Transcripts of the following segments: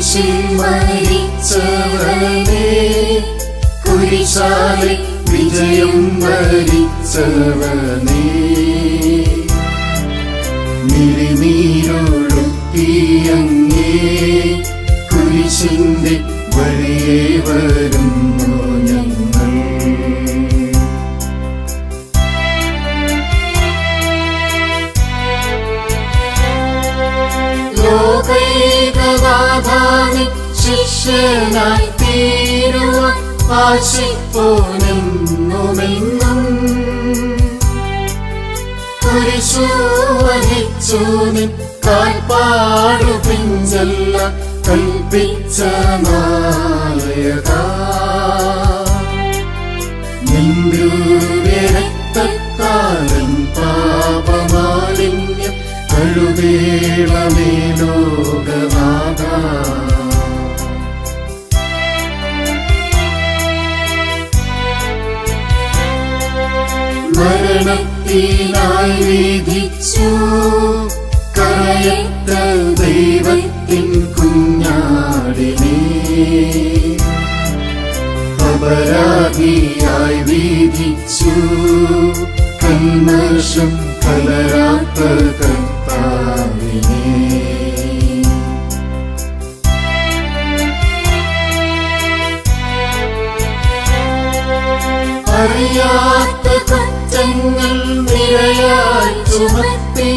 കുരിശിൽ മരിച്ചവനെ കുരിശാലെ വിജയം വരിച്ചവനെ. മിഴിനീരൊഴുക്കിയങ്ങേ കുരിശിന്റെ വഴിയേ വരുന്നു. ലോകൈകനാഥാനി ശിഷ്യനായി തീരുവാൻ ആശിപ്പോനെന്നുമെന്നും കുരിശു വഹിച്ചു നിൻ കാൽപ്പാടു പിഞ്ചല്ല കൽപ്പിച്ച നായക. കഴുകേളമേ ലോകനാഥ മരണത്തിനായി വിധിച്ചു കരയറ്റ ദൈവത്തിൻ കുഞ്ഞാടിനെ. അപരാധിയായി വിധിച്ചു കന്മഷം കലരാത്ത അറിയാത്ത കുറ്റങ്ങൾ നിരയായി ചുമത്തി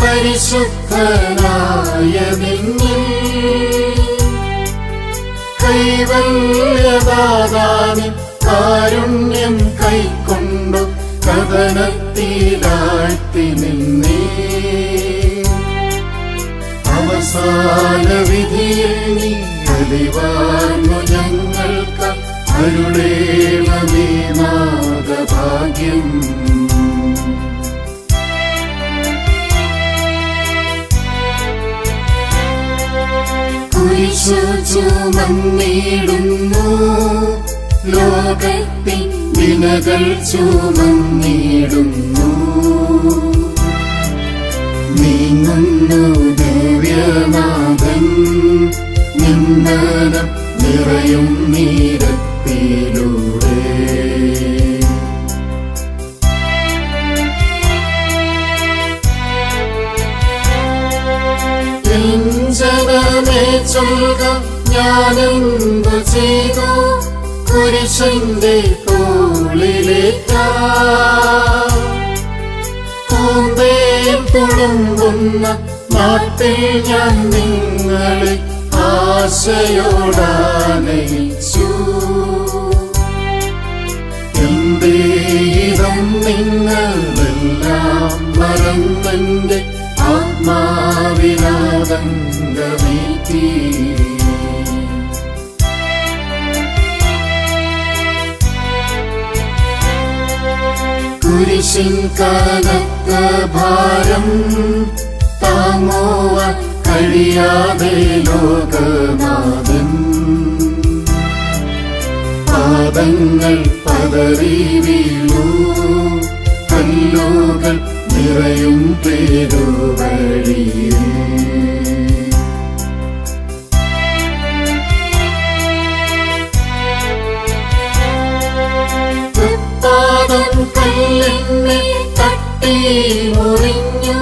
പരിശുദ്ധനായ നിന്നിൽ കൈവല്യദാതാവിൻ കാരുണ്യം കൈക്കൊണ്ടു കഥനത്തിലാഴ്ത്തി നിന്നേ. അവസാന വിധിയിൽ നീ അലിവാർന്നു ഞങ്ങൾക്ക് അരുളേണമേ. നാദഭാഗ്യം കുരിശു ചുമന്നിടുന്നു ലോകത്തിൻ വിനകൾ ചുമന്നിടുന്നു. നീങ്ങുന്നു ദിവ്യനാഥൻ. നിന്ദനം നിറയും നീരത്തിലൂടെ. ജനമേ ചൊൽക ഞാനെന്തു ചെയ്തു? കുരിശന്റെ തോളിലേറ്റ. പൂന്തേൻ നാട്ടിൽ ഞാൻ നിങ്ങളെ ആശയോടാനയിച്ചു. എന്തേ ഇതം നിങ്ങളെല്ലാം മറന്നെന്റെ ആത്മാവിനാദംഗമേറ്റി കുരിശിൻ കനത്ത ഭാരം താങ്ങോവ കഴിയാതെ ലോകനാഥൻ. പാദങ്ങൾ പതറി കല്ലുകൾ இறையும் பெருவழியே தட்டி முறிஞ்சோ